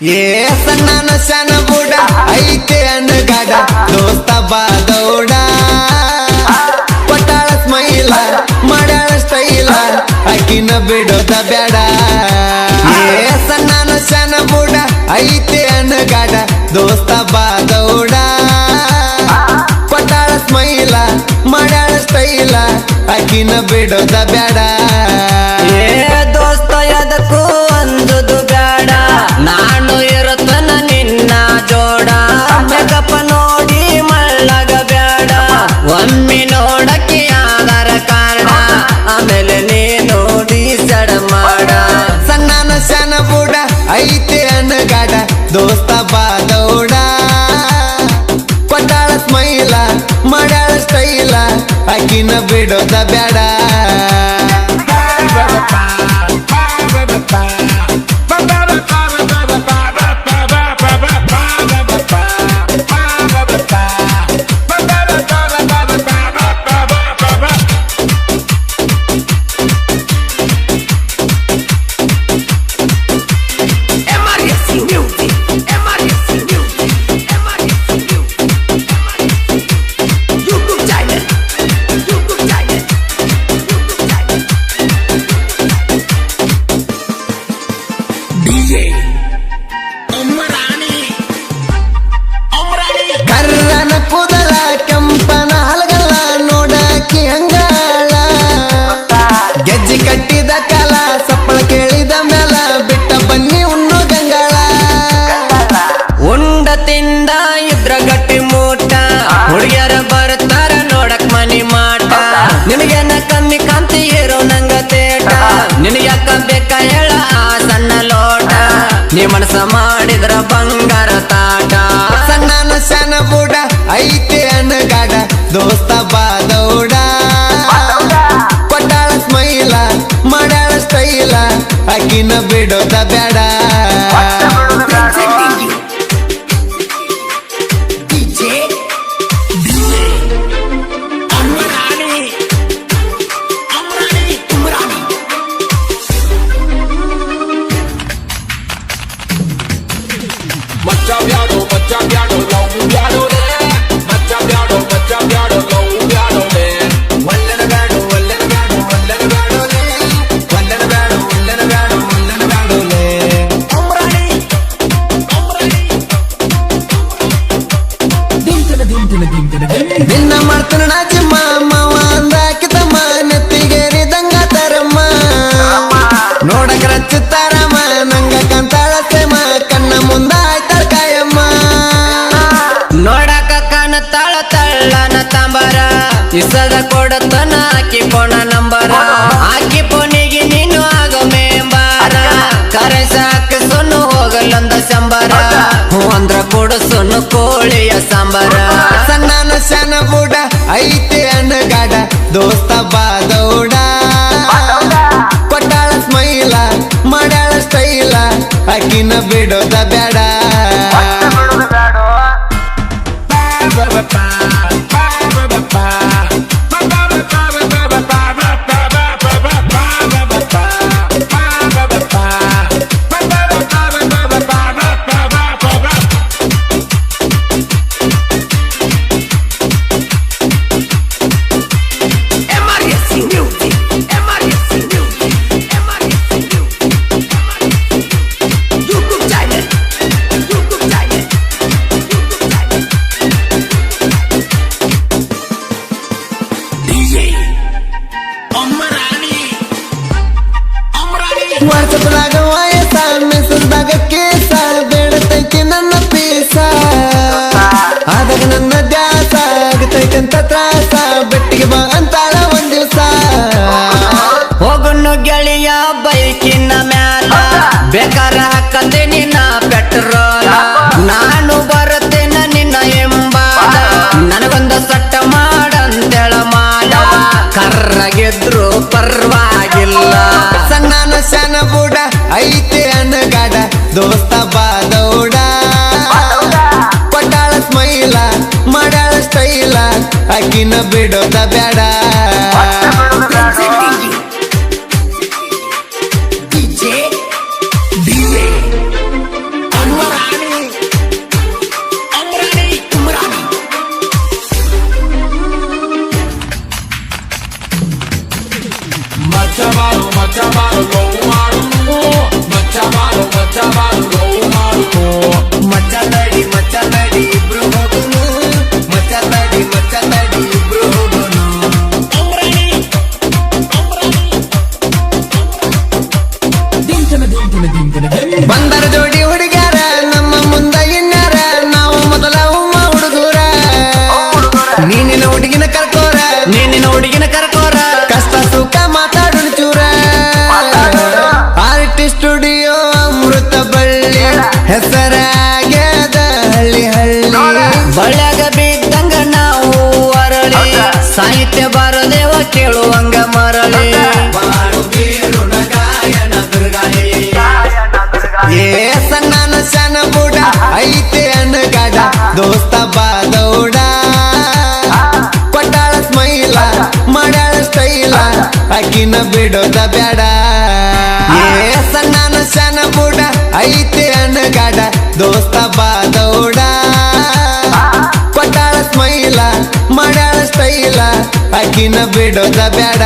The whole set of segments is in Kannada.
ಏ ಸಣ್ಣ ಸಣ್ಣ ಬುಡ, ಐತೆ ಅಣ್ಣಗಾಡ ದೋಸ್ತ ಬಾದೌಡ. ಪಟಾಳ ಸ್ಮೈಲ ಮಾಡ್ಯಾಳ ಸ್ಟೈಲ, ಅಕ್ಕಿನ ಬಿಡೋದ ಬೇಡ ಏ ಸಣ್ಣ ಸಣ್ಣ ಬುಡ, ಐತೆ ಅಣ್ಣಗಾಡ ದೋಸ್ತ ಬಾದೌಡ. ಪಟಾಳ ಸ್ಮೈಲ ಮಾಡ್ಯಾಳ ಸ್ಟೈಲ, ಅಕ್ಕಿನ ಬಿಡೋದ ಬೇಡ ಏ ಅಕ್ಕಿನ ಬಿಡೋದ ಬ್ಯಾಡ. ಬೇಕ ಹೇಳ ಸಣ್ಣ ಲೋಟ. ನೀ ಮನಸ ಮಾಡಿದ್ರ ಬಂಗಾರ. ನಿನ್ನ ಮಾಡ್ತಾನ ನಾಚಿಮ್ಮ ಮಾವ ಅಂದಾಕಿತಮ್ಮ ನೆತ್ತಿಗೇರಿದಂಗ ತರಮ್ಮ. ನೋಡಕ ರಚ್ಚುತ್ತಾರಮ್ಮ ಇಸದ ಕೊಡತನ ಆಕಿ ಪೋಣ ನಂಬರ. ಆಕಿ ಪೋನಿಗೆ ನೀನು ಆಗೋ ಮೇಂಬಾರ ಕರೆ ಸಾಕ ಸುನ್ನು ಹೋಗಲೊಂದ ಸಂಬರ. ಹೂ ಅಂದ್ರ ಕೊಡು ಸುನ್ನು ಕೋಳಿಯ ಸಾಂಬಾರ. ಸಣ್ಣ ಸಣ್ಣ ಬುಡ ಐತೆ ಅಣ್ಣಗಾಡ ದೋಸ್ತ ಬಾದೌಡ. ಆಗತೈತಂತ ತ್ರಾಸ? ಬೆಟ್ಟಿಗೆ ಬಾ ಅಂತಾಳ ಒಂದ್ ದಿವಸ. ಗೆಳೆಯ, ಬೈಕಿನ ಮ್ಯಾಲ. ಬೇಕಾರ ಹಾಕಂದೆ ನಿನ್ನ ಪೆಟ್ರೋಲ. ನಾನು ಬರುತ್ತೇನ ನಿನ್ನ ಎಂಬ ನನಗೊಂದು ಸಟ್ಟ ಮಾಡಂತೇಳ ಮಾಲ. ಕರ್ರಗೆದ್ರು ಪರ್ವಾಗಿಲ್ಲ. ಸಣ್ಣ ಸಣ್ಣ ಬುಡ, ಐತೆ ಅಣ್ಣಗಾಡ ದೋಸ್ತ ಬಾದೌಡ. ಅಕ್ಕಿನ ಬಿಡೋದ ಬ್ಯಾಡ. ಹೆಸರಾಗ್ಯದ ಹಳ್ಳಿ. ಹಳ್ಳಿ ಬಳ್ಳಾಗ ಬಿದ್ದಂಗ ನಾವು ಅರಳಿ. ಸಾಹಿತ್ಯ ಬಾರದೇವ ಕೇಳುವಂಗ ಮರಳಿ. ಏ ಸಣ್ಣ ಸಣ್ಣ ಬುಡ ಐತೆ ಅನಗಡ ದೋಸ್ತ ಬಾದೌಡ. ಕೊಟ್ಟಾಳ ಸ್ಮೈಲ ಮಾಡಾಳ ಸ್ಟೈಲ ಅಕ್ಕಿನ ಬಿಡೋದ ಬೇಡ ಏ ಸಣ್ಣ ಶನ ಬುಡ ಐತೆ ಅನಗಾಡ ದೋಸ್ತ ಬಾದೌಡ. ಕೊಟ್ಟಾಳ ಸ್ಮೈಲ ಮಾಡ್ಯಾಳ ಸ್ಟೈಲ, ಅಕ್ಕಿನ ಬಿಡೋದ ಬ್ಯಾಡ.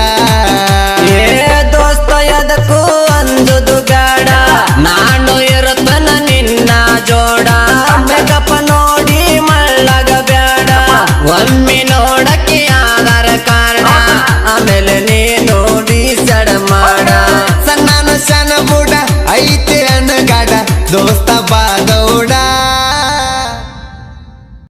ಏ ದೋಸ್ತ, ಎದಕ್ಕೂ ಅಂದುದು ಗಾಡ ನಾನು ಇರುತ್ತನ ನಿನ್ನ ಜೋಡ. ಮೇಕಪ್ಪ ನೋಡಿ ಮಳ್ಳಗ ಬ್ಯಾಡ. ಒಮ್ಮೆ